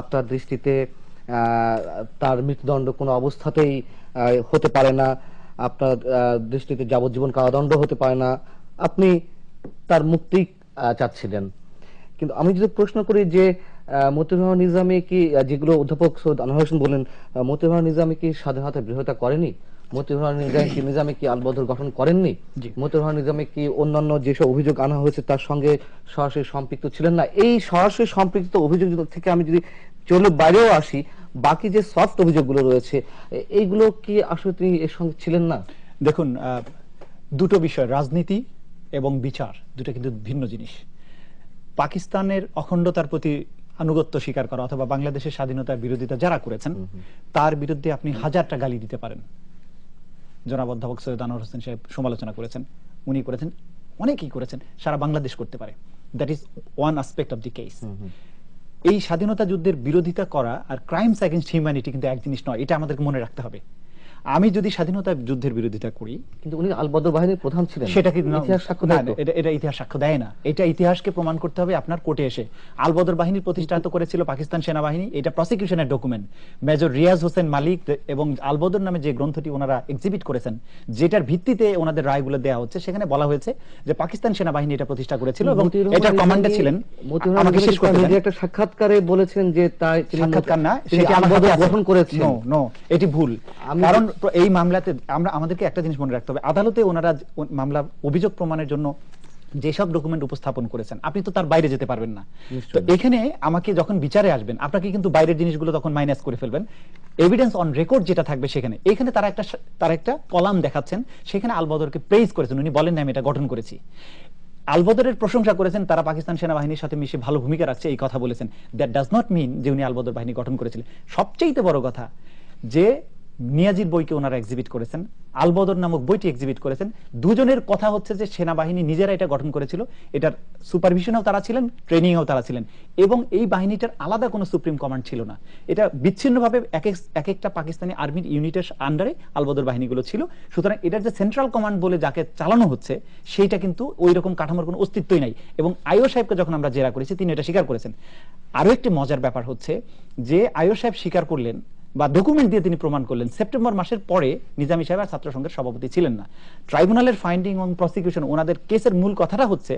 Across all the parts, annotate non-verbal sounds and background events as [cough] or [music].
আপনার দৃষ্টিতে তার মৃত্যুদণ্ড কোনো অবস্থাতেই হতে পারে না। আপনার দৃষ্টিতে যাবজ্জীবন কারাদণ্ড হতে পারে না। আপনি তার মুক্তি চাচ্ছিলেন। কিন্তু আমি যদি প্রশ্ন করি যে মতিভা নিজামী কি যেগুলো অধ্যাপক সৈয়দ আনোয়ার হোসেন বলেন মতিভা নিজামী কি স্বাধীনতা বিরোধিতা করেনি? মতিউর রহমান নিজামী কি আলবদর গঠন করেননি? মতিউর রহমান নিজামী কি অন্যান্য যেসব অভিযোগ আনা হয়েছে তার সঙ্গে সরাসরি সম্পৃক্ত ছিলেন না? এই সরাসরি সম্পৃক্ত অভিযোগ থেকে আমি যদি চলে বাইরেও আসি বাকি যে সফট অভিযোগগুলো রয়েছে এইগুলো কি আসলে তিনি এর সঙ্গে ছিলেন না? দেখুন দুটো বিষয় রাজনীতি এবং বিচার দুটো কিন্তু ভিন্ন জিনিস। পাকিস্তানের অখণ্ডতার প্রতি আনুগত্য স্বীকার করা অথবা বাংলাদেশের স্বাধীনতার বিরোধিতা যারা করেছেন তার বিরুদ্ধে আপনি হাজারটা গালি দিতে পারেন। জনাব অধ্যাপক সৈয়দ আনোয়ার হোসেন সাহেব সমালোচনা করেছেন। উনি করেছেন অনেকেই করেছেন সারা বাংলাদেশ করতে পারে। That is one aspect of the case এই স্বাধীনতা যুদ্ধের বিরোধিতা করা আর ক্রাইমস অ্যাগেনস্ট হিউম্যানিটি কিন্তু এক জিনিস নয় এটা আমাদেরকে মনে রাখতে হবে। আমি যদি স্বাধীনতা যুদ্ধের বিরোধিতা করি কিন্তু উনি আলবদর বাহিনীর প্রধান ছিলেন। সেটা কি ইতিহাস সাক্ষ্য দেয় তো? এটা এটা ইতিহাস সাক্ষ্য দেয় না। এটা ইতিহাসকে প্রমাণ করতে হবে আপনার কোর্টে এসে। আলবদর বাহিনীর প্রতিষ্ঠা করেছিল পাকিস্তান সেনাবাহিনী এটা প্রসিকিউশনের ডকুমেন্ট মেজর রিয়াজ হোসেন মালিক এবং আলবদর নামে যে গ্রন্থটি ওনারা এক্সিবিট করেছেন যেটার ভিত্তিতে ওনাদের রায়গুলো দেওয়া হচ্ছে সেখানে বলা হয়েছে যে পাকিস্তান সেনাবাহিনী এটা প্রতিষ্ঠা করেছিল এবং এটার কমান্ডার ছিলেন। আমাকে শেষ করতে দেন। একটা সাক্ষাৎকারে বলেছেন যে তাই সাক্ষাৎকার না সেটি আছে। গঠন করেছেন। No, no, এটি ভুল। কারণ এই মামলাতে আমরা আমাদেরকে একটা জিনিস মনে রাখতে হবে। আদালতে ওনারা মামলা অভিযোগ প্রমাণের জন্য যেসব ডকুমেন্ট উপস্থাপন করেছেন আপনি তো তার বাইরে যেতে পারবেন না। তো এখানে আমাকে যখন বিচারে আসবেন আপনাকে কিন্তু বাইরের জিনিসগুলো তখন মাইনাস করে ফেলবেন। এভিডেন্স অন রেকর্ড যেটা থাকবে সেখানে। এখানে তারা একটা তারা একটা কলাম দেখাচ্ছেন সেখানে আলবদরকে প্রেইজ করেছেন। উনি বলেন না আমি এটা গঠন করেছি। আলবদরের প্রশংসা করেছেন তারা পাকিস্তান সেনাবাহিনীর সাথে মিশে ভালো ভূমিকা রাখছে এই কথা বলেছেন। দ্যাট ডাজ নট মিন যে উনি আলবদর বাহিনী গঠন করেছিলেন। সবচেয়ে বড় কথা যে নিয়াজির বইকে ওনারা এক্সিবিট করেছেন। আলবদর নামক বইটি এক্সিবিট করেছেন। দুজনের কথা হচ্ছে যে, সেনাবাহিনী নিজেরা এটা গঠন করেছিল। এটার সুপারভিশনেও তারা ছিলেন ট্রেনিংয়েও তারা ছিলেন। এবং এই বাহিনীটার আলাদা কোনো সুপ্রিম কমান্ড ছিল না। এটা বিচ্ছিন্নভাবে এক এক- এক একটা পাকিস্তানি আর্মির ইউনিটের আন্ডারে আলবদর বাহিনীগুলো ছিল। সুতরাং এটার যে সেন্ট্রাল কমান্ড বলে যাকে চালানো হচ্ছে, সেইটা কিন্তু ওই রকম কাঠামোর কোনো অস্তিত্বই নাই। এবং আইও সাহেবকে যখন আমরা জেরা করেছি, তিনি এটা স্বীকার করেছেন। আরও একটি মজার ব্যাপার হচ্ছে যে আইও সাহেব স্বীকার করলেন বা ডকুমেন্ট দিয়ে তিনি প্রমাণ করলেন। সেপ্টেম্বর মাসের পরে নিজামী সাহেব আর ছাত্র সংঘের সভাপতি ছিলেন না। ট্রাইব্যুনালের ফাইন্ডিং এবং প্রসিকিউশন ওনাদের কেসের মূল কথাটা হচ্ছে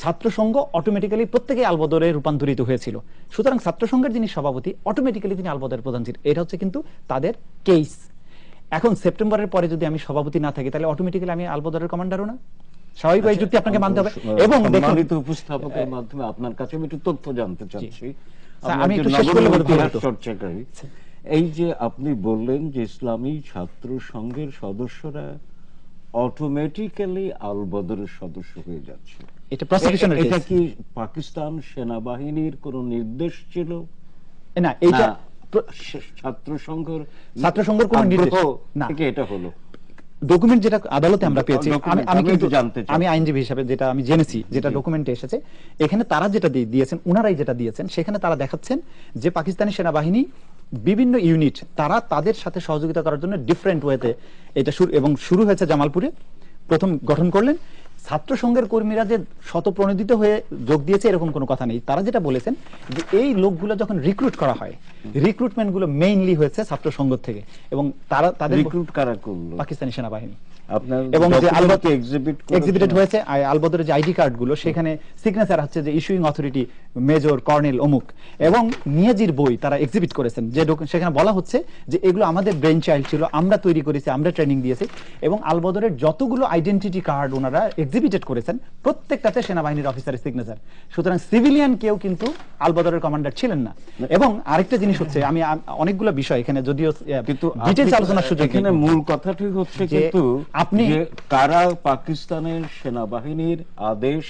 ছাত্র সংঘ অটোমেটিক্যালি প্রত্যেকে আলবদরে রূপান্তরিত হয়েছিল। সুতরাং ছাত্র সংঘের যিনি সভাপতি অটোমেটিক্যালি তিনি আলবদরের প্রধান ছিলেন। এটা হচ্ছে কিন্তু তাদের কেস এখন সেপ্টেম্বরের পরে যদি আমি সভাপতি না থাকি তাহলে অটোমেটিক্যালি আমি আলবদরের কমান্ডারও না। স্বাভাবিক এই যুক্তি আপনাকে মানতে হবে। এবং দেখুন সম্মানিত উপস্থাপকের মাধ্যমে আপনার কাছে আমি একটু তথ্য জানতে চাচ্ছি। আমি একটু শেষ করলে বলতে হতো। এই যে আপনি বললেন যে ইসলামী ছাত্র সংঘের সদস্যরা অটোমেটিক্যালি আল বদরের সদস্য হয়ে যাচ্ছে। এটা প্রসিকিউশনের এ- এটা কি পাকিস্তান সেনাবাহিনীর কোন নির্দেশ ছিল? না এইটা না, ছাত্র সংঘের ছাত্র সংঘের কোনো নির্দেশ না। এটা হলো। ডকুমেন্ট যেটা আদালতে আমরা পেয়েছি আমি কিন্তু জানতে চাই। আমি আইনজীবী হিসাবে যেটা আমি জেনেছি যেটা ডকুমেন্টে এসেছে এখানে তারা যেটা দিয়েছেন উনারাই যেটা দিয়েছেন সেখানে তারা দেখাচ্ছেন যে পাকিস্তানি সেনাবাহিনী বিভিন্ন ইউনিট তারা তাদের সাথে সহযোগিতা করার জন্য ডিফারেন্ট ওয়েতে এটা শুরু এবং শুরু হয়েছে জামালপুরে। প্রথম গঠন করলেন। ছাত্র সংঘের কর্মীরা যে শতপ্রণোদিত হয়ে যোগ দিয়েছে এরকম কোনো কথা নেই। তারা যেটা বলেছেন যে এই লোকগুলো যখন রিক্রুট করা হয় রিক্রুটমেন্টগুলো মেইনলি হয়েছে ছাত্র সংঘ থেকে। এবং তারা তাদের রিক্রুট কারা করল? পাকিস্তানি সেনাবাহিনী। এবং যে এক্সিবিটেড হয়েছে আর আলবদরের যে আইডি সেখানে সিগনেচার হচ্ছে যে ইস্যুইং অথরিটি মেজর কর্নেল অমুক এবং নিয়াজির বই তারা এক্সিবিট করেছেন যে সেখানে বলা হচ্ছে যে এগুলো আমাদের ব্রেন চাইল্ড ছিল আমরা তৈরি করেছি আমরা ট্রেনিং দিয়েছি। এবং আলবদরের যতগুলো আইডেন্টিটি কার্ড ওনারা এক্সিবিটেড করেছেন প্রত্যেকটাতে সেনাবাহিনীর অফিসারের সিগনেচার সুতরাং সিভিলিয়ান কেউ কিন্তু আলবদরের কমান্ডার ছিলেন না। এবং আরেকটা জিনিস হচ্ছে আমি অনেকগুলো বিষয় এখানে যদিও কিন্তু আপনি- আলোচনার সুযোগ এখানে। মূল কথাটি হচ্ছে কিন্তু আপনি- কারা পাকিস্তানের সেনাবাহিনীর আদেশ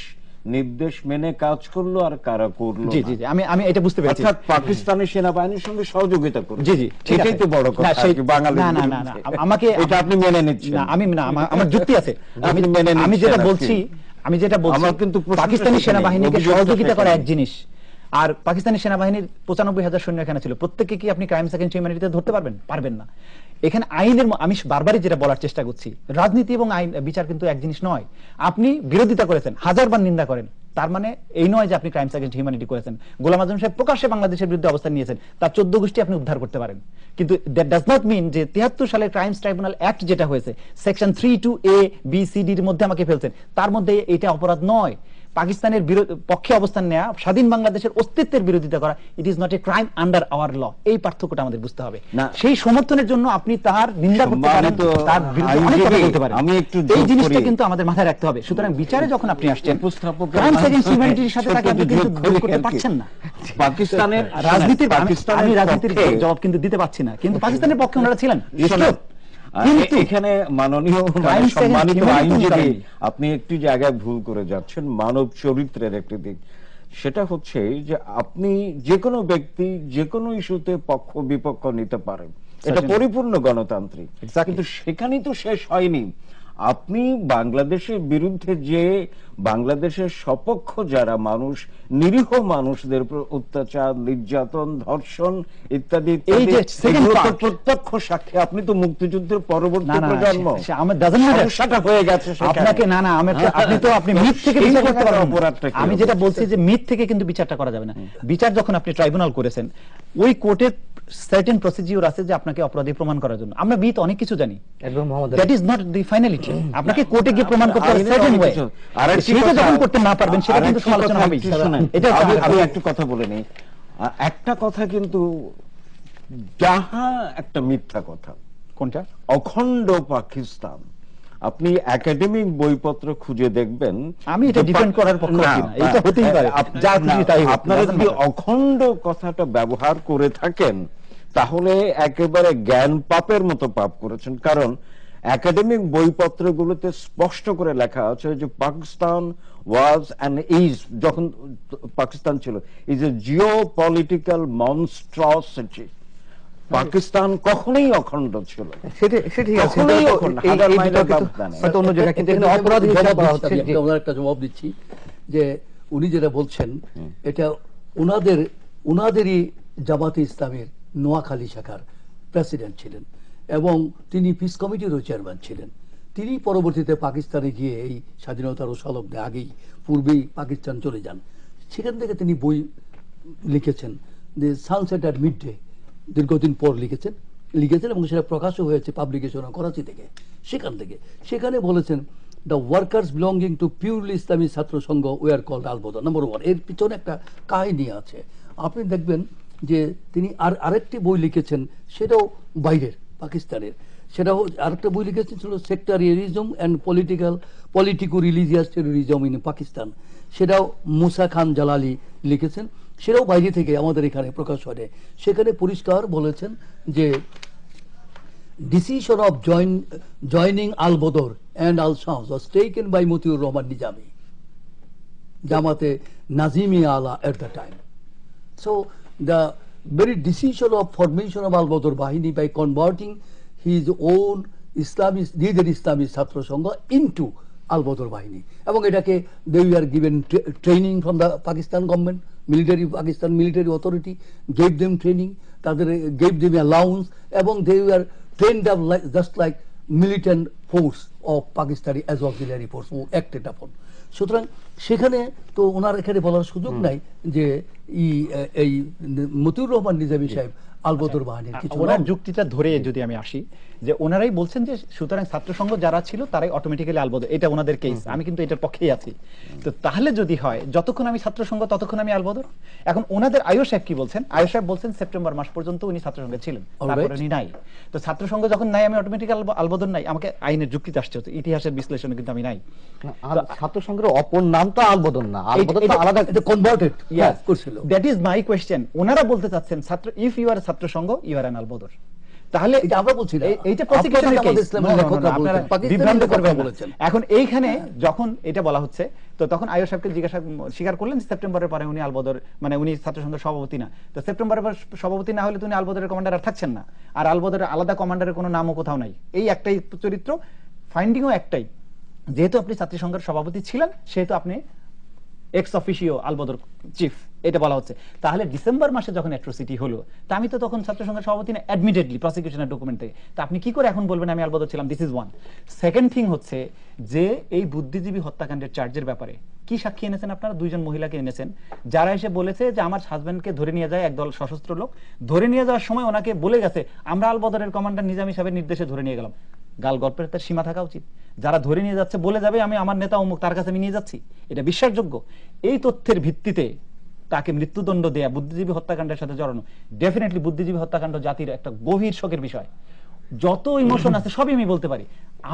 নির্দেশ মেনে কাজ করল আর কারা করল জি জি আমি আমি এটা বুঝতে পেরেছি। অর্থাৎ পাকিস্তানের সেনাবাহিনীর সঙ্গে সহযোগিতা করল। জি জি ঠিক এটাই। তো বড় কথা আর না না না আমাকে এটা আপনি মেনে নিচ্ছেন। না আমি না আমার- [laughs] যুক্তি আছে। আমি মেনে আমি যেটা বলছি আমি যেটা বলছি আমার কিন্তু পাকিস্তানি সেনাবাহিনীকে সহযোগিতা করা এক জিনিস। আর পাকিস্তানি সেনাবাহিনীর পঁচানব্বই হাজার সৈন্য এখানে ছিল। প্রত্যেককে কি আপনি ক্রাইম সেকেন্ড হিউম্যানিটিতে ধরতে পারবেন? পারবেন না। এখানে আইনের আমি বারবারই যেটা বলার চেষ্টা করছি, রাজনীতি এবং আইন বিচার কিন্তু এক জিনিস নয়। আপনি বিরোধিতা করেছেন, হাজারবার নিন্দা করেন। তার মানে এই নয় যে আপনি ক্রাইমস এগেন্স্ট হিউম্যানিটি করেছেন। গোলাম আজম সাহেব প্রকাশ্যে বাংলাদেশের বিরুদ্ধে অবস্থান নিয়েছেন, তার চোদ্দ গোষ্ঠী আপনি উদ্ধার করতে পারেন। কিন্তু দ্যাট ডাজ নট মিন যে তিয়াত্তর সালের ক্রাইমস ট্রাইব্যুনাল অ্যাক্ট যেটা হয়েছে section three two A B C ডির মধ্যে আমাকে ফেলছেন। তার মধ্যে এটা অপরাধ নয়। পাকিস্তানের পক্ষে অবস্থান নেওয়া স্বাধীন বাংলাদেশের অস্তিত্বের বিরোধিতা করা it is not a crime under our law এই পার্থক্যটা আমাদের বুঝতে হবে। না। সেই সমর্থনের জন্য আপনি তার নিন্দা করতে পারেন তার বিরুদ্ধে অনেক কথা বলতে পারেন। আমি একটু এই জিনিসটা কিন্তু আমাদের মাথায় রাখতে হবে। সুতরাং বিচারে যখন আপনি আসছেন এগেন্স্ট মাধ্যমে হিউম্যানিটির সাথে তাকে আপনি কিন্তু যোগ করতে পারছেন না। পাকিস্তানের রাজনীতির আমি- রাজনীতির জবাব কিন্তু দিতে পারছি না। কিন্তু পাকিস্তানের পক্ষে ওনারা ছিলেন। কিন্তু এখানে মাননীয় মানে সম্মানিত আইনজীবী আপনি একটি জায়গায় ভুল করে যাচ্ছেন মানব চরিত্রের একটি দিক। সেটা হচ্ছে যে আপনি যে কোনো ব্যক্তি যে কোনো ইস্যুতে পক্ষ বিপক্ষ নিতে পারেন। এটা পরিপূর্ণ গণতান্ত্রিক। কিন্তু সেখানেই তো শেষ হয়নি। আপনি বাংলাদেশের বিরুদ্ধে যে বাংলাদেশের সপক্ষ যারা মানুষ নিরীহ মানুষদের অত্যাচার নির্যাতন ধর্ষণ ইত্যাদি প্রত্যক্ষ সাক্ষী। আপনি তো মুক্তিযুদ্ধের পরবর্তী প্রজন্ম। হয়ে গেছে আপনাকে না না আপনি তো আপনি মিথ থেকে বিচার করতে জায়গায় পারবেন না। অপরাধটা কি আমি যেটা বলছি যে মিথ থেকে কিন্তু বিচারটা করা যাবে না। বিচার যখন আপনি ট্রাইব্যুনাল করেছেন ওই কোর্টের সার্টেন প্রসিডিউর আছে যে আপনাকে অপরাধী প্রমাণ করার জন্য। আমরা মিথ অনেক কিছু জানি। একদম Mohammad that is not the finality আপনাকে কোর্টে গিয়ে প্রমাণ করতে হবে সার্টেন ওয়ে। আরেকটি সেটা যখন করতে না পারবেন সেটা কিন্তু সমালোচনা শুনেন। এটা আমি একটু কথা বলে নিই। একটা কথা কিন্তু যাহা একটা মিথ্যা কথা। কোনটা? অখণ্ড পাকিস্তান। আপনি একাডেমিক বইপত্র খুঁজে দেখবেন আমি এটা পা- করার পক্ষে না, এটা হতেই পারে। যা খুশি তাই আপনারা যদি অখণ্ড কথাটা ব্যবহার করে থাকেন তাহলে একেবারে জ্ঞান পাপের মতো পাপ করেছেন। কারণ একাডেমিক বইপত্রগুলোতে স্পষ্ট করে লেখা আছে যে পাকিস্তান ওয়াজ অ্যান্ড ইজ যখন পাকিস্তান ছিল is a geopolitical monstrosity Pakistan কখনোই অখণ্ড ছিল জবাব দিচ্ছি, যে একটা জবাব দিচ্ছি যে উনি যেটা বলছেন এটা ওনাদের ওনাদেরই জামাতে ইসলামের নোয়াখালী শাখার প্রেসিডেন্ট ছিলেন এবং তিনি পিস কমিটিরও চেয়ারম্যান ছিলেন। তিনি পরবর্তীতে পাকিস্তানে গিয়ে এই স্বাধীনতার সলগ্নে আগেই পূর্বেই পাকিস্তান চলে যান। সেখান থেকে তিনি বই লিখেছেন যে সানসেট অ্যাট মিড ডে দীর্ঘদিন পর লিখেছেন লিখেছেন এবং সেটা প্রকাশও হয়েছে পাবলিকেশন করাচি থেকে, সেখান থেকে। সেখানে বলেছেন the workers belonging to purely Islami Chhatra Sangha war call Albadr নম্বর ওয়ানের পিছনে একটা কাহিনী আছে। আপনি দেখবেন যে তিনি আর আরেকটি বই লিখেছেন, সেটাও বাইরের, পাকিস্তানের। সেটাও আরেকটা বই লিখেছেন ছিল sectarianism and political politico religious terrorism in Pakistan সেটাও মুসা খান জালালি লিখেছেন। সেটাও বাইরে থেকে আমাদের এখানে প্রকাশ করে সেখানে পরিষ্কার বলেছেন যে decision of join joining Al Badr and Al Shah was by Motiur Rahman Nizami, জামাতে নাজিমি আলা at the time so the very decision of formation of Al Badr বাহিনী বাই কনভার্টিং হিজ ওন ইসলামী নিজের ইসলামী ছাত্র সংঘ ইনটু আল বদর বাহিনী। এবং এটাকে they we are given training from the Pakistan government military Pakistan military authority gave them training তাদের gave them allowance এবং they you are train the just like militant force of Pakistani as auxiliary force O acted upon সুতরাং সেখানে তো ওনার এখানে বলার সুযোগ নাই যে এই মতিউর রহমান নিজামী সাহেব আলবদর বাহিনীর কিছু ওনার যুক্তিটা ধরে যদি আমি আসি যে ওনারাই বলছেন যে সুতরাং ছাত্র সংঘ যারা ছিল তারাই অটোমেটিক্যালি আলবদ এটা ওনাদের কেস আমি কিন্তু এটার পক্ষেই আছি। তো তাহলে যদি হয় যতক্ষণ আমি ছাত্র সংঘ ততক্ষণ আমি আলবদর? এখন ওনাদের আয়ো সাহেব কি বলছেন? আয়ো সাহেব বলছেন সেপ্টেম্বর মাস পর্যন্ত উনি ছাত্র সংঘে ছিলেন তারপরে উনি নাই। তো ছাত্র সংঘ যখন নাই আমি অটোমেটিক আলবদর নাই। আমাকে আইনের যুক্তিতে আসছে হচ্ছে ইতিহাসের বিশ্লেষণে কিন্তু আমি নাই। আর ছাত্র সংঘের অপর নাম তো আলবদন না আলবদন তো আলাদা কনভার্টেড Yes. করছিল। দ্যাট ইজ মাই কোয়েশ্চেন ওনারা বলতে চাচ্ছেন ছাত্র if you are Chhatra Sangha you are an Al Badr তাহলে আমরা বলছি এইটা। এখন এইখানে যখন এটা বলা হচ্ছে তো তখন আয়ো সাহেবকে জিজ্ঞাসা স্বীকার করলেন সেপ্টেম্বরের পরে উনি আলবদর মানে উনি ছাত্র সংঘের সভাপতি না। তো সেপ্টেম্বরের পর সভাপতি না হলে তো উনি আলবদরের কমান্ডার আর থাকছেন না। আর আলবদরের আলাদা কমান্ডারের কোনো নামও কোথাও নাই। এই একটাই চরিত্র। ফাইন্ডিংও একটাই। যেহেতু আপনি ছাত্রী সংঘের সভাপতি ছিলেন সেহেতু আপনি এক্স অফিসিও আলবদর চিফ এটা বলা হচ্ছে। তাহলে ডিসেম্বর মাসে যখন অ্যাট্রোসিটি হলো, তা আমি তো তখন ছাত্র সংঘের সভাপতি না অ্যাডমিটেডলি প্রসিকিউশনের ডকুমেন্ট থেকে। তা আপনি কি করে এখন বলবেন আমি আলবদর ছিলাম? This is one second thing হচ্ছে যে এই বুদ্ধিজীবী হত্যাকাণ্ডের চার্জের ব্যাপারে কি সাক্ষী এনেছেন আপনারা? দুইজন মহিলাকে এনেছেন। যারা এসে বলেছে যে আমার হাজব্যান্ডকে ধরে নিয়ে যায় একদল সশস্ত্র লোক, ধরে নিয়ে যাওয়ার সময় ওনাকে বলে গেছে, আমরা আলবদরের কমান্ডার নিজামী সাহেবের নির্দেশে ধরে নিয়ে গেলাম। গাল গল্পের তার সীমা থাকা উচিত। যারা ধরে নিয়ে যাচ্ছে বলে যাবে আমি আমার নেতা অমুক তার কাছে আমি নিয়ে যাচ্ছি। এটা বিশ্বাসযোগ্য। এই তথ্যের ভিত্তিতে তাকে মৃত্যুদণ্ড দেয়া বুদ্ধিজীবী হত্যাকাণ্ডের সাথে জড়ানো ডেফিনেটলি বুদ্ধিজীবী হত্যাকাণ্ড জাতির একটা গভীর শোকের বিষয়। যত ইমোশন আছে সবই আমি বলতে পারি।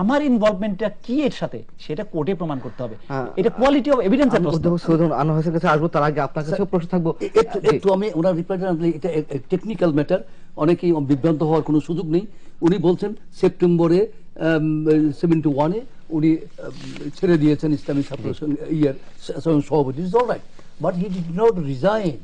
আমার ইনভলভমেন্টটা কি এর সাথে সেটা কোর্টে প্রমাণ করতে হবে। এটা কোয়ালিটি অফ এভিডেন্সের আমি প্রশ্ন। সৈয়দ আনোয়ার হোসেনের কাছে আসব তার আগে আপনার কাছে প্রশ্ন থাকব। একটু আমি ওনার রিপ্লাইটা এটা টেকনিক্যাল ম্যাটার অনেকেই বিভ্রান্ত হওয়ার কোনো সুযোগ নেই। উনি বলছেন সেপ্টেম্বরে সেভেন্টি ওয়ানে উনি ছেড়ে দিয়েছেন ইসলামী ছাত্র ইয়ের সভাপতি। Is all right but he did not resign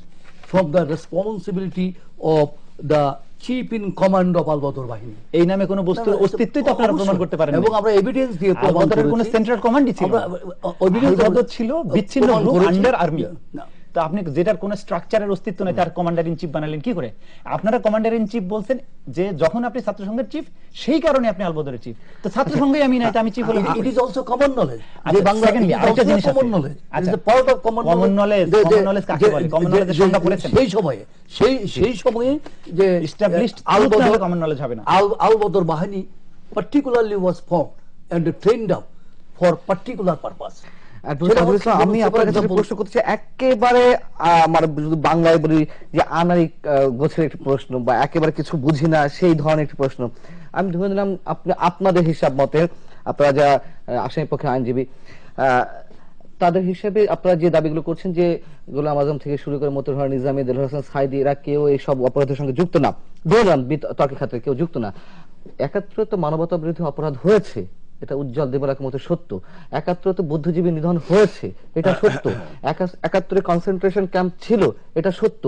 from the responsibility of the chief in command of Al Badr বাহিনী এই নামে কোনো বস্তুর অস্তিত্বই তো আপনারা প্রমাণ করতে পারেন এবং আমরা এভিডেন্স দিয়ে প্রমাণ আলবদরের কোনো করেছি। সেন্ট্রাল কমান্ডই ছিল evidence- ছিল বিচ্ছিন্ন গ্রুপ আন্ডার আর্মি না। তো আপনি যেটার কোনো স্ট্রাকচারের অস্তিত্ব নেই তার কমান্ডার ইন চিফ বানালেন কি করে? আপনারা কমান্ডার ইন চিফ বলছেন যে যখন আপনি ছাত্র সংঘের চিফ সেই কারণে আপনি আলবদরের চিফ তো ছাত্র সংঘে আমি না আমি চিফ হলাম it is also common knowledge যে আচ্ছা, বাংলা কেন আরেকটা জিনিস কমন নলেজ আচ্ছা the part of common common knowledge common knowledge কাকে বলে? কমন নলেজ সংজ্ঞা করেছেন? সেই সময়ে সেই সেই সময়ে যে [laughs] এস্টাবলিশড আলবদর কমন নলেজ হবে না। আল আলবদর বাহিনী particularly was formed and trained up for particular purpose advocate সেটা আবুল হচ্ছে ইসলাম, আমি আপনার কাছে প্রশ্ন করতে একেবারে আহ, আমার বাংলায় বলি যে আনারিক গোছের একটি প্রশ্ন বা একেবারে কিছু বুঝি না সেই ধরনের একটি প্রশ্ন। আমি ধরে নিলাম আপনি আপনাদের হিসাব মতে আপনারা যা আসামি পক্ষে আইনজীবী তাদের হিসেবে আপনারা যে দাবিগুলো করছেন যে গোলাম আজম থেকে শুরু করে মতুর হওয়ার নিজামী দেল হোসেন সাইদি এরা কেউ এই সব অপরাধের সঙ্গে যুক্ত না। ধরলাম তর্কের ক্ষেত্রে কেউ যুক্ত না। একাত্তরে তো মানবতা বিরোধী অপরাধ হয়েছে। এটা উজ্জ্বল দেবলাকের মতো সত্য। একাত্তরে তো বুদ্ধিজীবী নিধন হয়েছে এটা সত্য। একাত্তরে কনসেন্ট্রেশন ক্যাম্প ছিল এটা সত্য।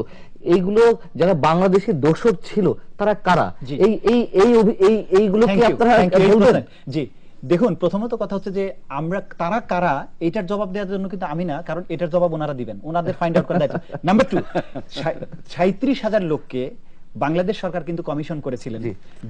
এইগুলো যারা বাংলাদেশি দোষক ছিল তারা কারা? এই এই এই এই এইগুলো কি আপনারা বলবেন? জি দেখুন প্রথমত কথা হচ্ছে যে আমরা তারা কারা এটার জবাব দেওয়ার জন্য কিন্তু আমি না কারণ এটার জবাব ওনারা দিবেন। ওনাদের ফাইন্ড আউট করা দায়িত্ব। নাম্বার টু সাঁত্রিশ হাজার লোককে বাংলাদেশ সরকার কিন্তু কমিশন করেছিলেন।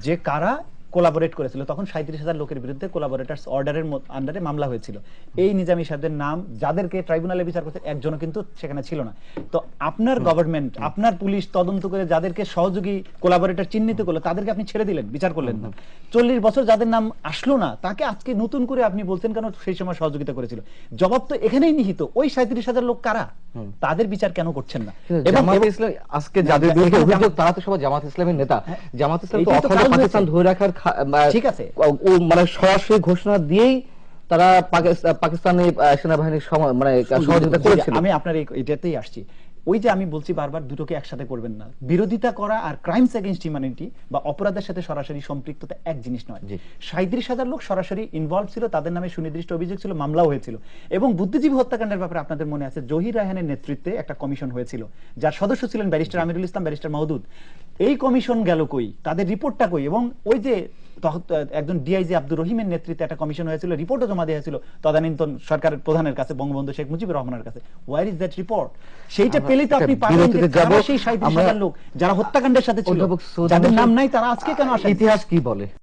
যে কারা কোলাবোরেট করেছিল তখন সাঁত্রিশ হাজার লোকের বিরুদ্ধে কোলাবোরেটার্স অর্ডারের আন্ডারে মামলা হয়েছিল। এই নিজামী সাহেবদের নাম যাদেরকে ট্রাইব্যুনালে বিচার করতে একজনও কিন্তু সেখানে ছিল না। তো আপনার গভর্নমেন্ট আপনার পুলিশ তদন্ত করে যাদেরকে সহযোগী কোলাবোরেটর চিহ্নিত করল তাদেরকে আপনি ছেড়ে দিলেন বিচার করলেন না। চল্লিশ বছর যাদের নাম আসলো না তাকে আজকে নতুন করে আপনি বলছেন কেন সেই সময় সহযোগিতা করেছিল? জবাব তো এখানেই নিহিত ওই সাঁত্রিশ হাজার লোক কারা? তাদের বিচার কেন করছেন না? আজকে যাদের বিরুদ্ধে অভিযোগ জামাত- তারা তো সবাই জামাত ইসলামের নেতা। জামাত ইসলাম তো। পাকিস্তান ধরে রাখার ঠিক আছে। মানে সরাসরি ঘোষণা দিয়েই তারা পাকিস- পাকিস্তানি সেনাবাহিনীর মানে সহযোগিতা করেছিল আমি আপনার এটাতেই আসছি ওই যে আমি বলছি বারবার দুটোকে একসাথে করবেন না। বিরোধিতা করা আর ক্রাইমস এগেইনস্ট হিউম্যানিটি বা অপরাধের সাথে সরাসরি সম্পৃক্ততা এক জিনিস নয়। সাঁত্রিশ হাজার লোক সরাসরি ইনভলভ ছিল তাদের নামে সুনির্দিষ্ট অভিযোগ ছিল মামলাও হয়েছিল। এবং বুদ্ধিজীবী হত্যাকাণ্ডের ব্যাপারে আপনাদের মনে আছে জহির রায়হানের নেতৃত্বে একটা কমিশন হয়েছিল। যার সদস্য ছিলেন ব্যারিস্টার আমিরুল ইসলাম ব্যারিস্টার মাহদুদ। এই কমিশন গেল কই? তাদের রিপোর্টটা কই? এবং ওই যে একজন ডিআইজি আব্দুর রহিমের নেতৃত্বে একটা কমিশন হয়েছিল রিপোর্টও জমা দেওয়া হয়েছিল তদানীন্তন সরকারের প্রধানের কাছে বঙ্গবন্ধু শেখ মুজিবুর রহমানের কাছে। ওয়ার ইজ দ্যাট রিপোর্ট সেইটা পেলে পেলেই তো আপনি পাবেন যে বিরতিতে সেই সাঁত্রিশ আমরা- হাজার লোক যারা হত্যাকাণ্ডের সাথে ছিল যাদের নাম নাই তারা আজকে কেন আসেন? ইতিহাস কি বলে?